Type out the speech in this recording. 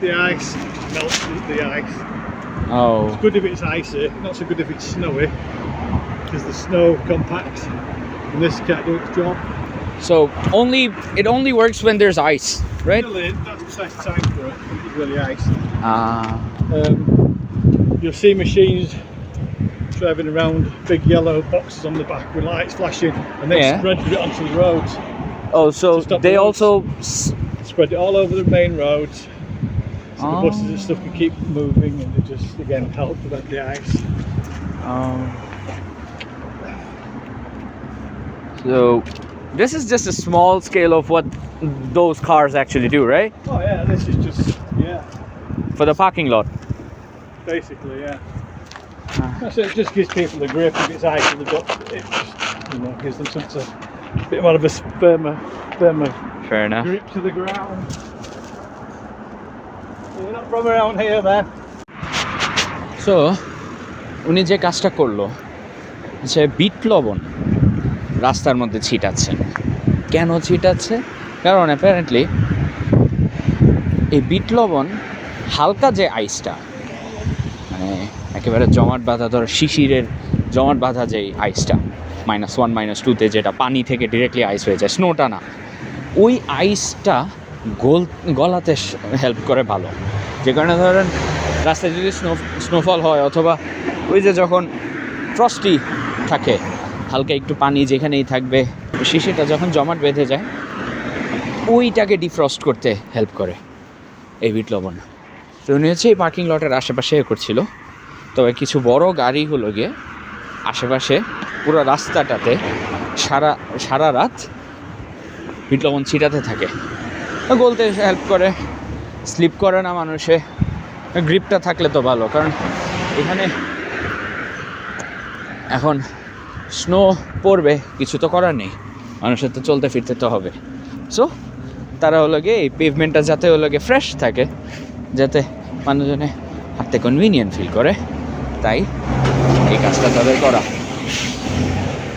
the ice melts the, ice. Oh. It's good if it's icy, not so good if it's snowy, because the snow compacts and this can't do its job. So only it only works when there's ice, right? Really, that's best time for it it's really icy. Ah. Um, you'll see machines driving around big yellow boxes on the back with lights flashing and they Yeah. spread it onto the roads. Oh, so they roads. also Spread it all over the main roads. So the buses Oh. and stuff can keep moving and it just again help prevent the ice. Um, so this is just a small scale of what those cars actually do, right? Oh yeah, this is just yeah, For the parking lot. basically yeah. Ah. That's it, it just gives people a grip if it's ice and the duct, it just, you know, gives them some sort of bit more of a firmer, firmer Fair enough. grip to the ground. You're not from around here, man. So উনি যে কাজটা করল সে bit লবণ রাস্তার মধ্যে ছিটাচ্ছেন। কেন ছিটাচ্ছে? কারণ apparently এই বিট লবণ হালকা যে আইসটা মানে একেবারে জমাট বাঁধা ধর শিশিরের জমাট বাঁধা যে আইসটা মাইনাস ওয়ান মাইনাস টুতে যেটা পানি থেকে ডিরেক্টলি আইস হয়ে যায় স্নোটা না। ওই আইসটা গোল গলাতে হেল্প করে ভালো। যে কারণে ধরেন, রাস্তায় যদি স্নো স্নোফল হয় অথবা ওই যে যখন ফ্রস্টি থাকে, হালকা একটু পানি যেখানেই থাকবে শিশিটা যখন জমাট বেঁধে যায়, ওইটাকে ডিফ্রস্ট করতে হেল্প করে এই বিট লবণ। তো উনি হচ্ছে এই পার্কিং লটের আশেপাশে করছিল। তবে কিছু বড় গাড়িগুলো গিয়ে আশেপাশে পুরো রাস্তাটাতে সারা সারা রাত বিট লবণ ছিটাতে থাকে। গলতে হেল্প করে। স্লিপ করে না মানুষে। গ্রিপটা থাকলে তো ভালো, কারণ এখানে এখন স্নো পড়বে, কিছু তো করার নেই। মানুষের তো চলতে ফিরতে তো হবে। সো তারা হলো গিয়ে এই পেভমেন্টটা যাতে হলো গিয়ে ফ্রেশ থাকে, যাতে মানুষজনে হাঁটতে কনভিনিয়েন্ট ফিল করে, তাই এই কাজটা তাদের করা।